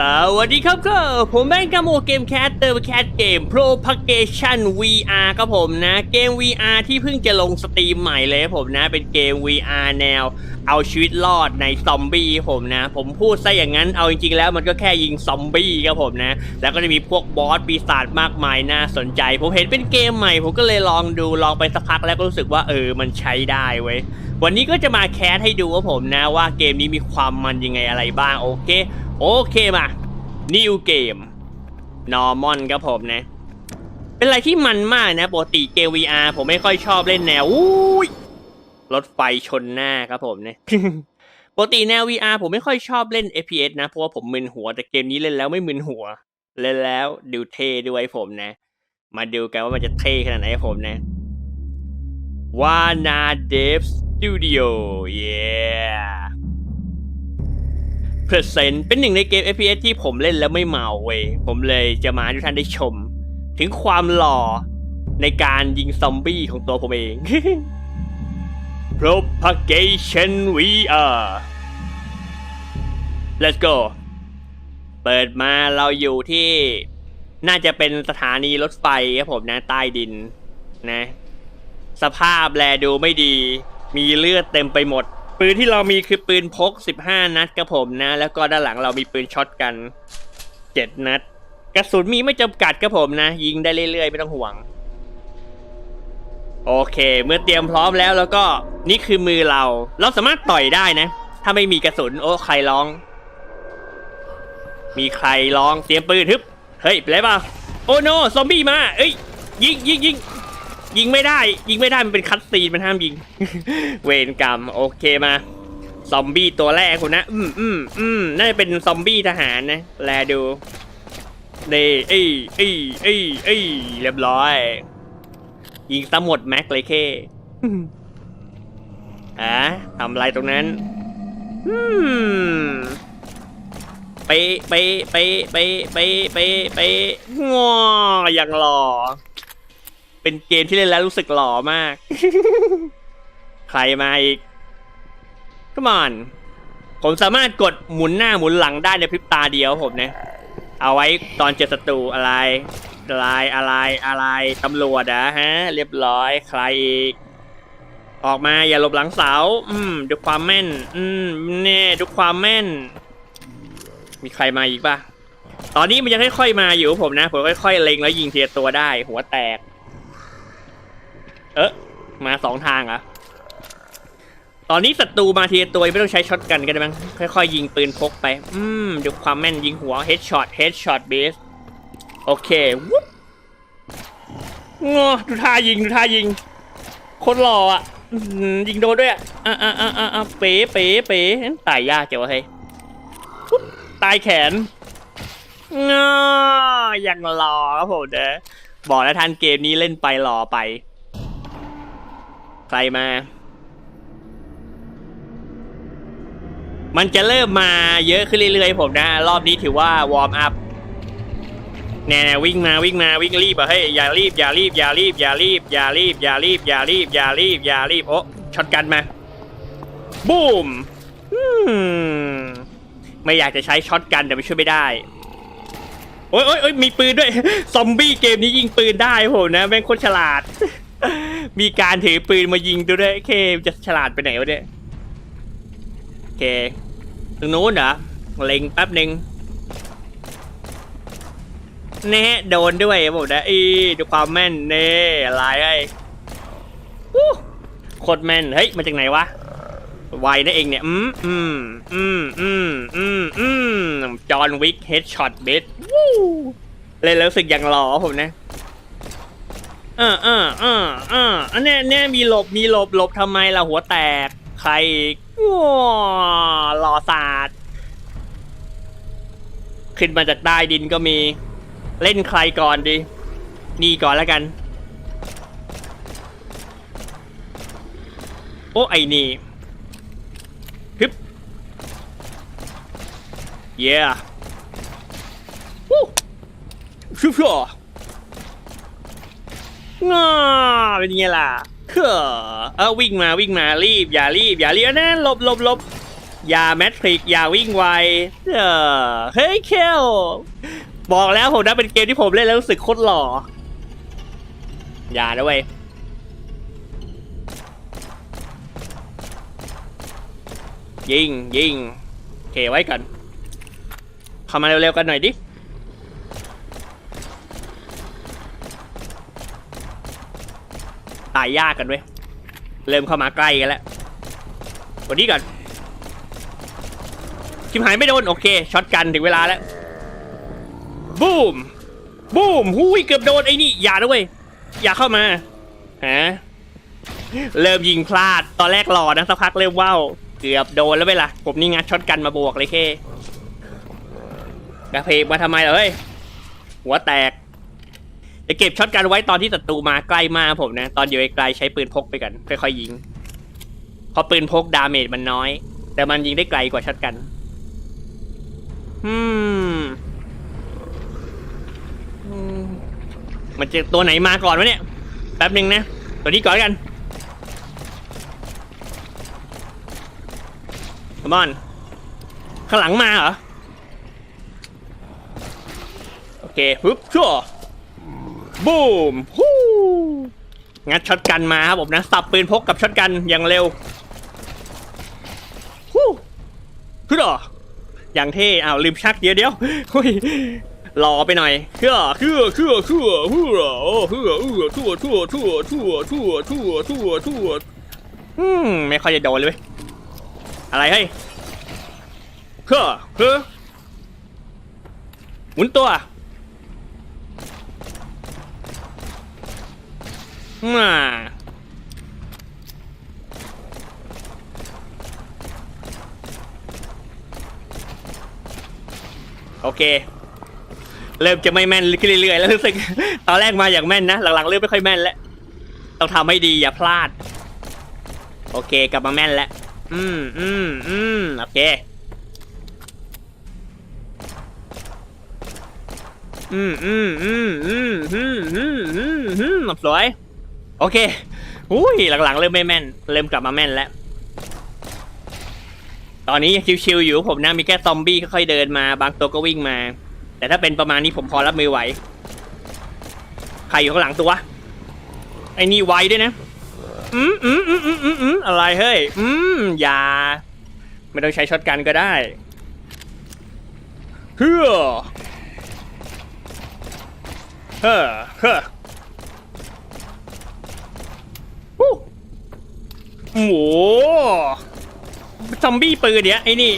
สวัสดีครับก็ผมแบงค์กาโมเกมแคสเตอร์แคสเกม Propagation VR ครับผมนะ เกม VR ที่เพิ่งจะลงสตรีมใหม่เลยครับผมนะ เป็นเกม VR แนว เอาชีวิตรอดในซอมบี้ผมนะ ผมพูดซะอย่างนั้นเอาจริงๆแล้วมันก็แค่ยิงซอมบี้ครับผมนะ แล้วก็จะมีพวกบอสปีศาจมากมายน่าสนใจ ผมเห็นเป็นเกมใหม่ ผมก็เลยลองดูลองไปสักพักแล้วก็รู้สึกว่าเออมันใช้ได้เว้ย วันนี้ก็จะมาแคสให้ดูว่าผมนะว่าเกมนี้มีความมันยังไงอะไรบ้างโอเค โอเคมา New Game Normal ครับผมนะ เป็นอะไรที่มันมากนะปกติเกม VR ผมไม่ค่อยชอบเล่นแนวอุ้ยรถไฟชนหน้าครับผมเนี่ยปกติแนว VR ผมไม่ค่อยชอบเล่น FPS นะ เพราะว่าผมมึนหัวแต่เกมนี้เล่นแล้วไม่มึนหัว เล่นแล้วดูเท่ด้วยผมนะ มาดูกันว่ามันจะเท่ขนาดไหนครับผมนะวานาเดฟส ตูดิโอเย้เพรสเซนต์เป็นหนึ่งในเกม FPS ที่ผมเล่นแล้วไม่เมาเว้ย ผมเลยจะมาให้ทุกท่านได้ชม ถึงความหล่อในการยิงซอมบี้ของตัวผมเอง Propagation VR Let's go เปิดมาเราอยู่ที่น่าจะเป็นสถานีรถไฟครับผมนะ ใต้ดินนะ สภาพแลดูไม่ดี มีเลือดเต็มไปหมด ปืนที่เรามีคือปืนพก 15 นัดครับผมนะ แล้วก็ด้านหลังเรามีปืนช็อตกัน 7 นัด กระสุนมีไม่จำกัดครับผมนะ ยิงได้เรื่อยๆ ไม่ต้องห่วง โอเค เมื่อเตรียมพร้อมแล้วแล้วก็นี่คือมือเรา เราสามารถต่อยได้นะ ถ้าไม่มีกระสุนโอ้ใครร้อง มีใครร้องเตรียมปืนฮึบเฮ้ยเป็นไรเปล่าโอ้โนซอมบี้มา เอ้ยยิงยิงยิง ยิงไม่ได้ ยิงไม่ได้มันเป็นคัตซีนมันห้ามยิง เวรกรรมโอเคมา ซอมบี้ตัวแรกคุณนะ อืมอืมอืมน่าจะเป็นซอมบี้ทหารนะ แลดูเดเอ้ยเอ้ยเอ้ยเอ้ยเรียบร้อย ยิงซะหมดแม็กเลยเคอะทำอะไรตรงนั้นอืมไปไปไปไปไปไปไปงออย่างหล่อ เป็นเกมที่เล่นแล้วรู้สึกหล่อมาก ใครมาอีก Come on ผมสามารถกดหมุนหน้าหมุนหลังได้ในพริบตาเดียวผมเนี่ยเอาไว้ตอนเจอศัตรูอะไร อะไรอะไรอะไรตำรวจอะฮะ เรียบร้อยใครอีก ออกมาอย่าหลบหลังเสา อืมดูความแม่น อืมแน่ดูความแม่น มีใครมาอีกปะตอนนี้มันยังค่อยๆมาอยู่ผมนะ ผมค่อยๆเล็งแล้วยิงทีละตัวได้ หัวแตก เอ๊ะมาสองทางเหรอะตอนนี้ศัตรูมาทีตัวไม่ต้องใช้ช็อตกันก็ได้มั้งค่อยๆยิงปืนพกไป อืมดูความแม่นยิงหัวเฮดช็อตเฮดช็อตเบสโอเควุ๊บงอดูท่ายิงดูท่ายิง คนหล่ออะยิงโดนด้วยอะอะอะอะอะอะเป๋เป๋เป๋ตายยากเจ้าวเฮ้ยตายแขนงออย่างหล่อครับผมเด้อบอกแล้วทันเกมนี้เล่นไปหล่อไป ใครมา มันจะเริ่มมาเยอะขึ้นเรื่อยๆผมนะ รอบนี้ถือว่าวอร์มอัพแน่วิ่งมาวิ่งมาวิ่งรีบอะเฮ้ยอย่ารีบอย่ารีบอย่ารีบอย่ารีบอย่ารีบอย่ารีบอย่ารีบอย่ารีบอย่ารีบโอ้ช็อตกันมาบูมไม่อยากจะใช้ช็อตกันแต่ไม่ช่วยไม่ได้โอ้ยโอ้ยโอ้ยมีปืนด้วย ซอมบี้เกมนี้ยิงปืนได้ผมนะแม่งโคตรฉลาด มีการถือปืนมายิงด้วยเคจะฉลาดไปไหนวะเนี่ยโอเคตรงนู้นเหรอเล็งแป๊บหนึ่งแน่โดนด้วยผมนะอีดูความแม่นเน่อะไรไอ้โคตรแม่นเฮ้ยมาจากไหนวะไวนะเองเนี่ย อืมอืมอืมอืมอืมอืมจอห์นวิกเฮดช็อตเบสวู้เลยแล้วรู้สึกอย่างหล่อผมนะ อ่าอ่าอ่าอ่าอันเนี้ยเนี้ยมีหลบมีหลบหลบทำไมล่ะหัวแตก ใครว้าหล่อศาสตร์ขึ้นมาจากใต้ดินก็มี เล่นใครก่อนดีนี่ก่อนแล้วกัน โอ้ไอ้นี่ฮึบเย้วู้ชูชัว ง่าเป็นยังไงล่ะเฮ้อเออวิ่งมาวิ่งมารีบ อย่ารีบ อย่ารีบนะหลบหลบหลบอย่าแมทริกอย่าวิ่งไวเออเฮ้ยเคลบอกแล้วผมนะเป็นเกมที่ผมเล่นแล้วรู้สึกโคตรหล่ออย่าด้วยยิงยิงเคไว้กันเข้ามาเร็วๆกันหน่อยดิ ตายยากกันเว้ย เริ่มเข้ามาใกล้กันแล้ววันนี้ก่อนชิมหายไม่โดน โอเคช็อตกันถึงเวลาแล้ว บูมบูมหุยเกือบโดนไอ้นี่ อย่าด้วยอย่าเข้ามาฮะเริ่มยิงพลาดตอนแรกหล่อนะสักพักเริ่มว่าวเกือบโดนแล้วเวล่ะผมนี่งัดช็อตกันมาบวกเลยเคกระเพกมาทำไมเหรอเฮ้ยหัวแตก จะเก็บช็อตกันไว้ตอนที่ศัตรูมาใกล้มากผมนะ ตอนอยู่ไกลๆใช้ปืนพกไปกันค่อยๆยิงเพราะปืนพกดาเมจมันน้อย แต่มันยิงได้ไกลกว่าช็อตกันอืมอืมมันจะตัวไหนมาก่อนวะเนี่ยแป๊บหนึ่งนะ ตัวนี้ก่อนแล้วกันคอมอนข้างหลังมาเหรอ โอเคปึ๊บชั่ว บูมฮู้งัดช็อตกันมาครับผมนะ สับปืนพกกับช็อตกันอย่างเร็วฮู้คือหรออย่างเท่อ้าวลืมชักเดี๋ยวเดี๋ยวเฮ้ยรอไปหน่อยเชื่อเชื่อเชื่อเชื่อเชื่อโอ้เชื่อเชื่อทั่วทั่วทั่วทั่วทั่วทั่วทั่วทั่วอืมไม่ค่อยจะโดนเลยอะไรเฮ้ยเชื่อเชื่อหมุนตัว มาโอเค เริ่มจะไม่แม่นขึ้นเรื่อยๆแล้วรู้สึก ตอนแรกมาอย่างแม่นนะ หลังๆเริ่มไม่ค่อยแม่นแล้วต้องทำให้ดีอย่าพลาด โอเคกลับมาแม่นแล้ว อืมอืมอืมโอเค อืมอืมอืมอืมอืมอืมอืมสวย โอเคอุ้ยหลังๆเริ่มไม่แม่น เริ่มกลับมาแม่นแล้ว ตอนนี้ยังชิวๆอยู่ผมนะมีแค่ซอมบี้ค่อยๆเดินมา บางตัวก็วิ่งมา แต่ถ้าเป็นประมาณนี้ผมพอรับมือไหว ใครอยู่ข้างหลังตัว ไอ้นี่ไวด้วยนะ อืมอืมอืมอืมอืมอืมอะไรเฮ้ย อืมอย่า ไม่ต้องใช้ช็อตกันก็ได้เฮ้อเฮ้อเฮ้อ โหซอมบี้ปืนเนี้ยไอ้นี่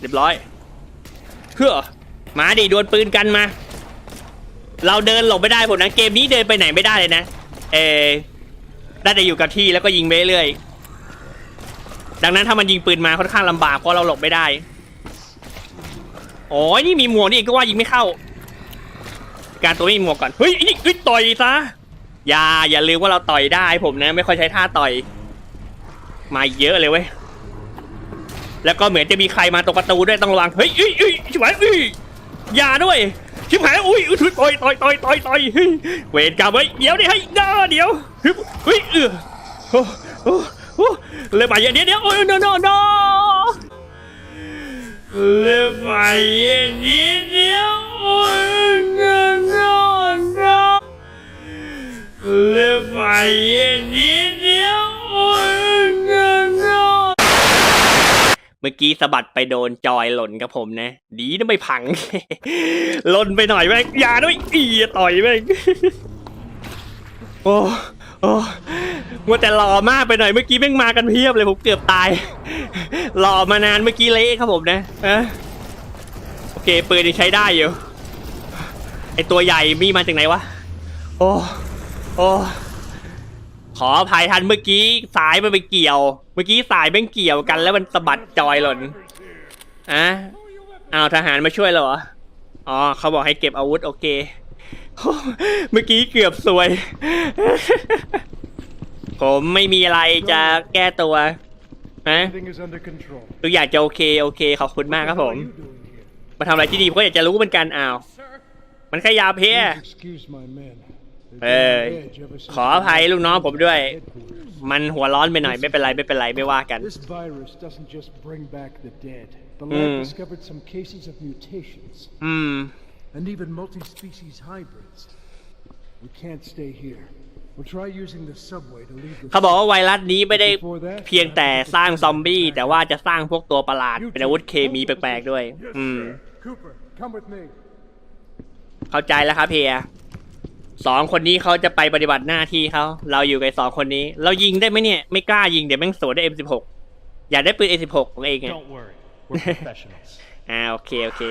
เรียบร้อยเฮ้อมาดิดวลปืนกันมา เราเดินหลบไม่ได้ผมนะเกมนี้เดินไปไหนไม่ได้เลยนะ เอได้แต่อยู่กับที่แล้วก็ยิงไปเรื่อยดังนั้นถ้ามันยิงปืนมาค่อนข้างลำบากเพราะเราหลบไม่ได้อ๋อนี่มีหมวกนี่ก็ว่ายิงไม่เข้า การตัวไม่มีหมวกก่อน เฮ้ยนี่เฮ้ยต่อยซะ อย่าอย่าลืมว่าเราต่อยได้ผมนะ ไม่ค่อยใช้ท่าต่อย มาเยอะเลยเว้ยแล้วก็เหมือนจะมีใครมาตรงประตูด้วยต้องระวังเฮ้ยเอ้ยเอ้ยชิบหายเอ้ยอย่าด้วยชิบหายอุ้ยอุ้ยต่อยต่อยต่อยต่อยต่อยเฮ้ยเวรกรรมไว้เดี๋ยวดิให้หน้าเดี๋ยวเฮ้ยเออโอ้โอ้โอ้เลยมาเยอะเดี๋ยวเดี๋ยวโอ้ย no no no เลยมายอะเดียวเดี๋ยวโอ้ย ลยมาเยอะเดี๋ยวเดียวเมื่อกี้สะบัดไปโดนจอยหล่นกับผมนะ ดีนะไม่พัง หล่นไปหน่อยแม่งอย่าด้วยอีต่อยแม่งโอ้โอ้มัวแต่หล่อมากไปหน่อยเมื่อกี้แม่งมากันเพียบเลยผมเกือบตาย หล่อมานานเมื่อกี้เละครับผมนะอะโอเคปืนยังใช้ได้อยู่ไอตัวใหญ่มีมาจากไหนวะ โอ้ โอ้ขออภัยทันเมื่อกี้สายมันไปเกี่ยว เมื่อกี้สายแม่งเกี่ยวกัน แล้วมันสะบัดจอยหล่นอะอ้าวทหารมาช่วยเหรออ๋อเขาบอกให้เก็บอาวุธโอเคโอ้เมื่อกี้เกือบซวย ผมไม่มีอะไรจะแก้ตัวฮะ Everything is under control. ทุกอย่างจะโอเคโอเคขอบคุณมากครับผม What are you doing here? มาทำอะไรที่นี่ผมก็อยากจะรู้เหมือนกันอ้าว มันแค่ยาเพีย เออ on edge ever since ขออภัยลูกน้องผมด้วย headquarters. มันหัวร้อนไปหน่อยไม่เป็นไรไม่เป็นไรไม่ว่ากัน This virus doesn't just bring back the dead. The Mm. lab discovered some cases of mutations อืม and even multi-species hybrids. We can't stay here. We'll try using the subway to leave the เขาบอกว่าไวรัสนี้ไม่ได้ Before that, เพียงแต่สร้างซอมบี้ แต่ว่าจะสร้างพวกตัวประหลาด เป็นอาวุธเคมีแปลกๆด้วย Yes, อืม sir. Cooper, come with me. เข้าใจแล้วครับเพีย สองคนนี้เขาจะไปปฏิบัติหน้าที่เขาเราอยู่กับสองคนนี้ เรายิงได้ไหมเนี่ยไม่กล้ายิงเดี๋ยวแม่งสวนด้วย M16 อยากได้ปืน M16 ของเองไง Don't worry, we're professionals. อ่าโอเคโอเค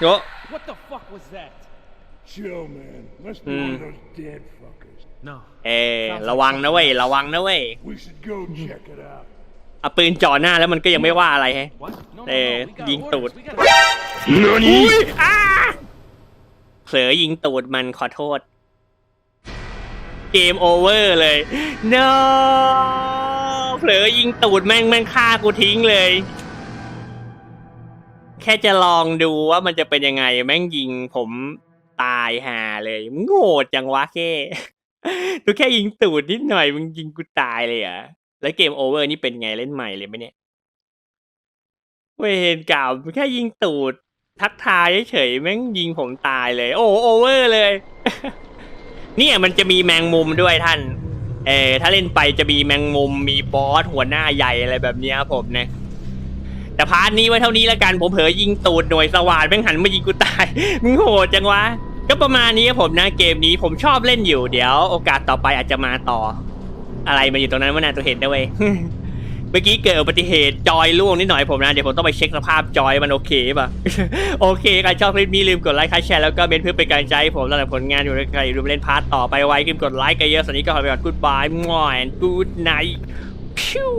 โย What the fuck was that? Chill, man. Must be one of those dead fuckers. No. เออระวังนะเว้ยระวังนะเว้ย We should go check it out. เอาปืนจ่อหน้าแล้วมันก็ยังไม่ว่าอะไรฮะ What? No, no, Eh, no. We got ยิง orders. ตูด We got อุ้ยอ้าเผลอยิงตูดมันขอโทษ เกมโอเวอร์เลย no เผลอยิงตูดแม่งแม่งฆ่ากูทิ้งเลย แค่จะลองดูว่ามันจะเป็นยังไง แม่งยิงผมตายห่าเลยมึงโง่จังวะแค่ดูแค่ยิงตูดนิดหน่อยมึงยิงกูตายเลยอะแล้วเกมโอเวอร์นี่เป็นไงเล่นใหม่เลยไหมเนี่ยเวรกล่าวแค่ยิงตูดทักทายเฉยแม่งยิงผมตายเลย โอ้โอเวอร์เลย เนี่ยมันจะมีแมงมุมด้วยท่าน เออถ้าเล่นไปจะมีแมงมุมมีบอสหัวหน้าใหญ่อะไรแบบเนี้ยผมเนี่ยแต่พาร์ทนี้ไว้เท่านี้แล้วกันผมเผลอยิงตูดหน่วยสว่านแม่งหันมายิงกูตายมึงโหดจังวะก็ประมาณนี้ครับผมนะเกมนี้ผมชอบเล่นอยู่เดี๋ยว โอกาสต่อไปอาจจะมาต่อ อะไรมาอยู่ตรงนั้นวะน่าตัวเห็นได้เว้ย เมื่อกี้เกิดอุบัติเหตุจอยล่วงนิดหน่อยผมนะ เดี๋ยวผมต้องไปเช็คสภาพจอยมันโอเคป่ะ โอเคใครชอบคลิปนี้ลืมกดไลค์คแชร์แล้วก็เมนเพื่อเป็นกำลังใจผมสำหรับผลงานอยู่ในใครอย่าลืมเล่นพาร์ทต่อไปไว้ลืมกดไลค์กันเยอะสันนี้ก็ขอไปก่อนกูดบายมั่วแอนกูดไนท์พิว